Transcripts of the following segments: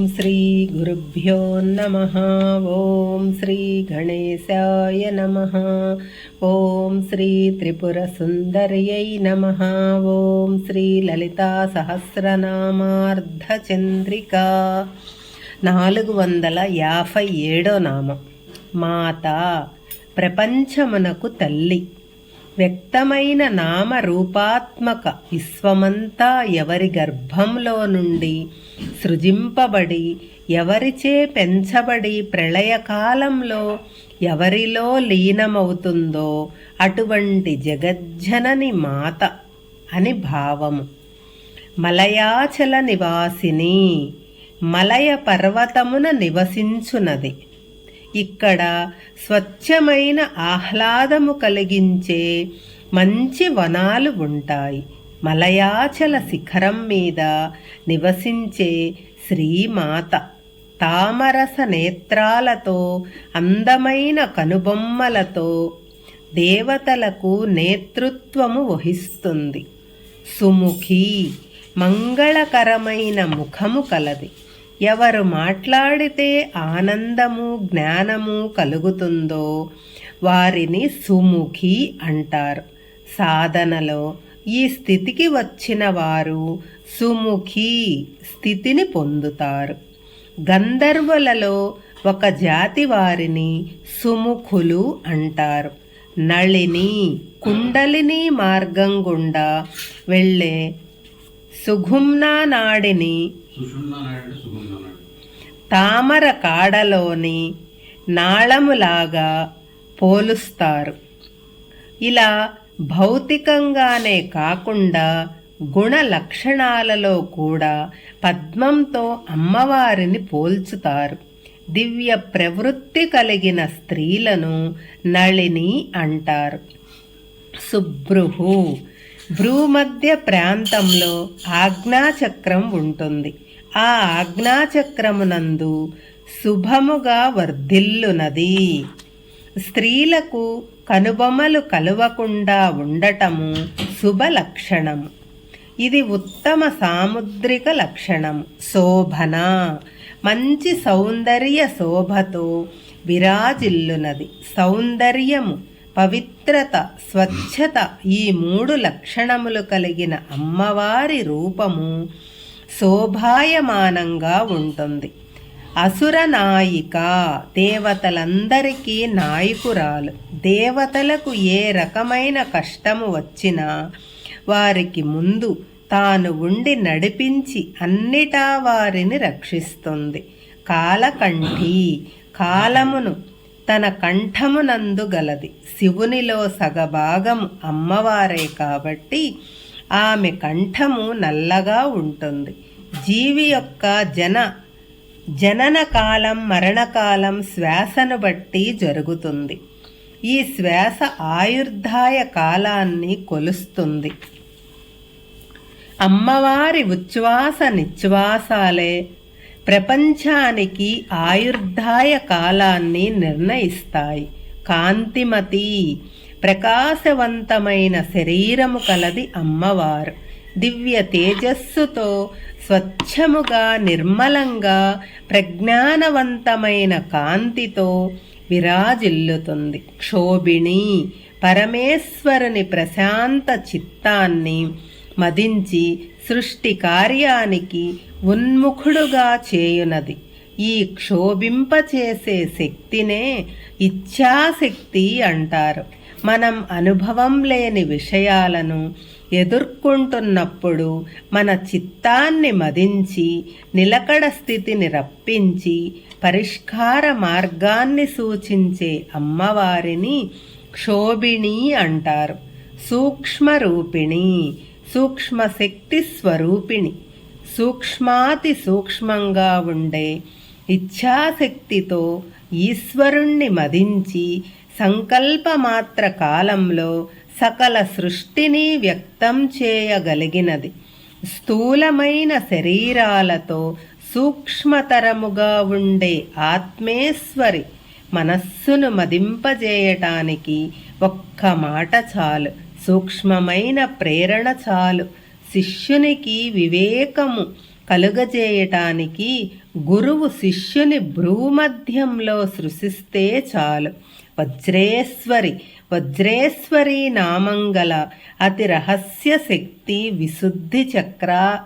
ఓం శ్రీ గురుభ్యో నమ. ఓం శ్రీ గణేశాయ నమ. ఓం శ్రీ త్రిపుర సుందర్యై నమ. ఓం శ్రీ లలితా సహస్రనామార్ధచంద్రిక. నాలుగు వందల యాభై ఏడో నామం. మాత ప్రపంచమునకు తల్లి. వ్యక్తమైన నామరూపాత్మక విశ్వమంతా ఎవరి గర్భంలో నుండి సృజింపబడి ఎవరిచే పెంచబడి ప్రళయకాలంలో ఎవరిలో లీనమవుతుందో అటువంటి జగజ్జనని మాత అని భావము. మలయాచల నివాసిని మలయ పర్వతమున నివసించునది. ఇక్కడ స్వచ్ఛమైన ఆహ్లాదము కలిగించే మంచి వనాలు ఉంటాయి. మలయాచల శిఖరం మీద నివసించే శ్రీమాత తామరస నేత్రాలతో అందమైన కనుబొమ్మలతో దేవతలకు నేతృత్వము వహిస్తుంది. సుముఖి మంగళకరమైన ముఖము కలది. ఎవరు మాట్లాడితే ఆనందము జ్ఞానము కలుగుతుందో వారిని సుముఖి అంటారు. సాధనలో ఈ స్థితికి వచ్చిన వారు సుముఖి స్థితిని పొందుతారు. గంధర్వులలో ఒక జాతి వారిని సుముఖులు అంటారు. నళిని కుండలిని మార్గం గుండా వెళ్ళే సుఘుమ్నా నాడిని తామర కాడలోని నాళములాగా పోలుస్తారు. ఇలా భౌతికంగానే కాకుండా గుణ లక్షణాలలో కూడా పద్మంతో అమ్మవారిని పోల్చుతారు. దివ్య ప్రవృత్తి కలిగిన స్త్రీలను నళిని అంటారు. శుభ్రుహు భ్రూమధ్య ప్రాంతంలో ఆజ్ఞాచక్రం ఉంటుంది. ఆ ఆజ్ఞాచక్రమునందు శుభముగా వర్ధిల్లునది. స్త్రీలకు కనుబొమలు కలువకుండా ఉండటము శుభ లక్షణము ఇది ఉత్తమ సాముద్రిక లక్షణం శోభన మంచి సౌందర్య శోభతో విరాజిల్లునది. సౌందర్యము పవిత్రత స్వచ్ఛత ఈ మూడు లక్షణములు కలిగిన అమ్మవారి రూపము శోభాయమానంగా ఉంటుంది. అసుర నాయిక దేవతలందరికీ నాయకురాలు. దేవతలకు ఏ రకమైన కష్టము వచ్చినా వారికి ముందు తాను ఉండి నడిపించి అన్నిటా వారిని రక్షిస్తుంది. కాలకంఠి కాలమును తన కంఠమునందు గలది. శివునిలో సగభాగం అమ్మవారే కాబట్టి ఆమె కంఠము నల్లగా ఉంటుంది. జీవి యొక్క జన జనన కాలం మరణకాలం శ్వాసను బట్టి జరుగుతుంది. ఈ శ్వాస ఆయుర్దాయ కాలాన్ని కొలుస్తుంది. అమ్మవారి ఉచ్ఛ్వాస నిశ్వాసాలే ప్రపంచానికి ఆయుర్దాయ కాలాన్ని నిర్ణయిస్తాయి. కాంతిమతి ప్రకాశవంతమైన శరీరము కలది అమ్మవారు. దివ్య తేజస్సుతో స్వచ్ఛముగా నిర్మలంగా ప్రజ్ఞానవంతమైన కాంతితో విరాజిల్లుతుంది. క్షోభిణి పరమేశ్వరుని ప్రశాంత చిత్తాన్ని మదించి సృష్టి కార్యానికి ఉన్ముఖుడుగా చేయునది. ఈ క్షోభింపచేసే శక్తినే ఇచ్ఛాశక్తి అంటారు. మనం అనుభవం లేని విషయాలను ఎదుర్కొంటున్నప్పుడు మన చిత్తాన్ని మదించి నిలకడ స్థితిని రప్పించి పరిష్కార మార్గాన్ని సూచించే అమ్మవారిని క్షోభిణి అంటారు. సూక్ష్మరూపిణి సూక్ష్మశక్తి స్వరూపిణి. సూక్ష్మాతి సూక్ష్మంగా ఉండే ఇచ్ఛాశక్తితో ఈశ్వరుణ్ణి మదించి సంకల్పమాత్ర కాలంలో సకల సృష్టిని వ్యక్తం చేయగలిగినది. స్థూలమైన శరీరాలతో సూక్ష్మతరముగా ఉండే ఆత్మేశ్వరి మనస్సును మదింపజేయటానికి ఒక్క మాట చాలు. సూక్ష్మమైన ప్రేరణ చాలు. శిష్యునికి వివేకము కలుగజేయటానికి గురువు శిష్యుని భ్రూమధ్యంలో సృశిస్తే చాలు. వజ్రేశ్వరి వజ్రేశ్వరి నామంగల అతి రహస్య శక్తి విశుద్ధి చక్ర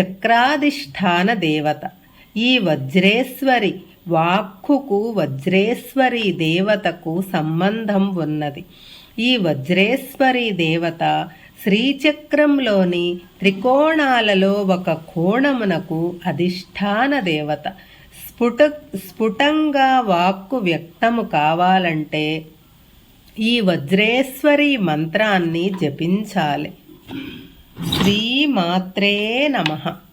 చక్రాధిష్టాన దేవత. ఈ వజ్రేశ్వరి వాక్కుకు వజ్రేశ్వరి దేవతకు సంబంధం ఉన్నది. ఈ వజ్రేశ్వరి దేవత శ్రీచక్రంలోని త్రికోణాలలో ఒక కోణమునకు అధిష్టాన దేవత. స్ఫుట స్ఫుటంగా వాక్కు వ్యక్తము కావాలంటే ఈ వజ్రేశ్వరి మంత్రాన్ని జపించాలి. శ్రీమాత్రే నమః.